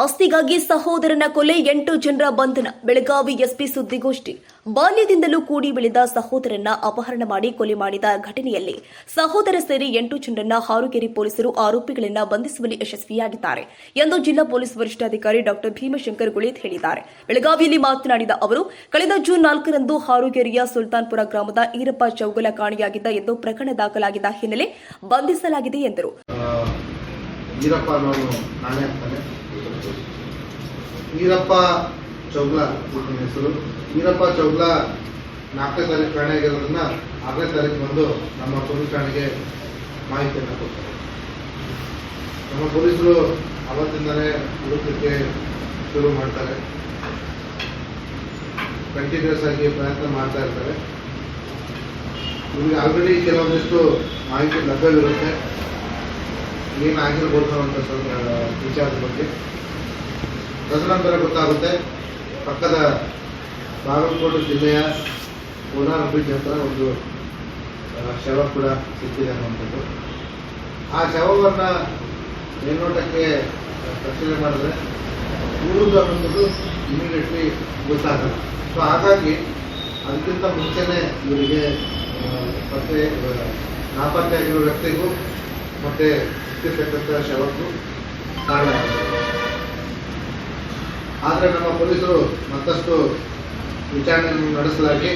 ಆಸ್ತಿಗಾಗಿ ಸಹೋದರನ ಕೊಲೆ ಎಂಟು ಜನರ ಬಂಧನ. ಬೆಳಗಾವಿ ಎಸ್ಪಿ ಸುದ್ದಿಗೋಷ್ಠಿ. ಬಾಲ್ಯದಿಂದಲೂ ಕೂಡಿ ಬೆಳೆದ ಸಹೋದರನ ಅಪಹರಣ ಮಾಡಿ ಕೊಲೆ ಮಾಡಿದ ಘಟನೆಯಲ್ಲಿ ಸಹೋದರ ಸೇರಿ ಎಂಟು ಜನರನ್ನ ಹಾರುಗೇರಿ ಪೊಲೀಸರು ಆರೋಪಿಗಳನ್ನ ಬಂಧಿಸುವಲ್ಲಿ ಯಶಸ್ವಿಯಾಗಿದ್ದಾರೆ ಎಂದು ಜಿಲ್ಲಾ ಪೊಲೀಸ್ ವರಿಷ್ಠಾಧಿಕಾರಿ ಡಾಕ್ಟರ್ ಭೀಮಶಂಕರ್ ಗುಳೇತ್ ಹೇಳಿದ್ದಾರೆ. ಬೆಳಗಾವಿಯಲ್ಲಿ ಮಾತನಾಡಿದ ಅವರು, ಕಳೆದ ಜೂನ್ ನಾಲ್ಕರಂದು ಹಾರುಗೇರಿಯ ಸುಲ್ತಾನ್ಪುರ ಗ್ರಾಮದ ಈರಪ್ಪ ಚೌಗಲ ಕಾಣೆಯಾಗಿದ್ದ ಎಂದು ಪ್ರಕರಣ ದಾಖಲಾಗಿದ್ದ ಹಿನ್ನೆಲೆ ಬಂಧಿಸಲಾಗಿದೆ ಎಂದರು. ಆ, ಈರಪ್ಪ ಚೌಗ್ಲಾ ಮಕ್ಕಳ ಹೆಸರು. ವೀರಪ್ಪ ಚೌಗ್ಲಾ ನಾಲ್ಕನೇ ತಾರೀಕು ಕಾಣೆಯಾಗಿರೋದನ್ನ ಆರನೇ ತಾರೀಕು ಬಂದು ನಮ್ಮ ಪೊಲೀಸ್ ಠಾಣೆಗೆ ಮಾಹಿತಿಯನ್ನು ಕೊಡ್ತಾರೆ. ನಮ್ಮ ಪೊಲೀಸರು ಅವತ್ತಿಂದಲೇ ಹುಡುಕಕ್ಕೆ ಶುರು ಮಾಡ್ತಾರೆ. ಕಂಟಿನ್ಯೂಸ್ ಆಗಿ ಪ್ರಯತ್ನ ಮಾಡ್ತಾ ಇರ್ತಾರೆ. ನಿಮಗೆ ಆಲ್ರೆಡಿ ಕೆಲವೊಂದಿಷ್ಟು ಮಾಹಿತಿ ಲಭ್ಯವಿರುತ್ತೆ. ಏನಾಗಿರ್ಬೋದು ಅನ್ನೋ ಸ್ವಲ್ಪ ವಿಚಾರದ ಬಗ್ಗೆ. ತದನಂತರ ಗೊತ್ತಾಗುತ್ತೆ. ಪಕ್ಕದ ಬಾಗಲಕೋಟೆ ಜಿಲ್ಲೆಯ ಕೋಲಾರ ಬ್ರಿಡ್ಜ್ ಹತ್ರ ಒಂದು ಶವ ಕೂಡ ಸಿಕ್ಕಿದೆ ಅನ್ನುವಂಥದ್ದು. ಆ ಶವವನ್ನು ಮೇಲ್ನೋಟಕ್ಕೆ ಪರಿಶೀಲನೆ ಮಾಡಿದ್ರೆ ಊರುದು ಅನ್ನೋದು ಇಮಿಡಿಯೇಟ್ಲಿ ಗೊತ್ತಾಗಲ್ಲ. ಸೊ ಹಾಗಾಗಿ ಅದಕ್ಕಿಂತ ಮುಂಚೆನೆ ಇವರಿಗೆ ಮತ್ತೆ ಪತ್ತೆ ಆ, ನಾಪತ್ತೆ ಆಗಿರೋ ವ್ಯಕ್ತಿಗೂ ಮತ್ತೆ ಸಿಕ್ಕಿರ್ತಕ್ಕಂಥ ಶವಕ್ಕೂ ಕಾರಣ ಆದರೆ ನಮ್ಮ ಪೊಲೀಸರು ಮತ್ತಷ್ಟು ವಿಚಾರಣೆಯನ್ನು ನಡೆಸಲಾಗಿ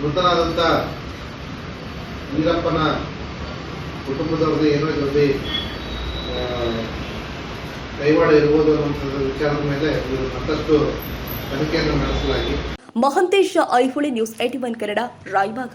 ಮೃತನಾದಂಥ ವೀರಪ್ಪನ ಕುಟುಂಬದವ್ರದ್ದು ಏನೋ ಇದರಲ್ಲಿ ಕೈವಾಡ ಇರ್ಬೋದು ಅನ್ನುವಂಥದ್ದು ವಿಚಾರದ ಮೇಲೆ ಇವರು ಮತ್ತಷ್ಟು ತನಿಖೆಯನ್ನು ನಡೆಸಲಾಗಿ. Mahantesh Aihole news AT one Kannada Raibag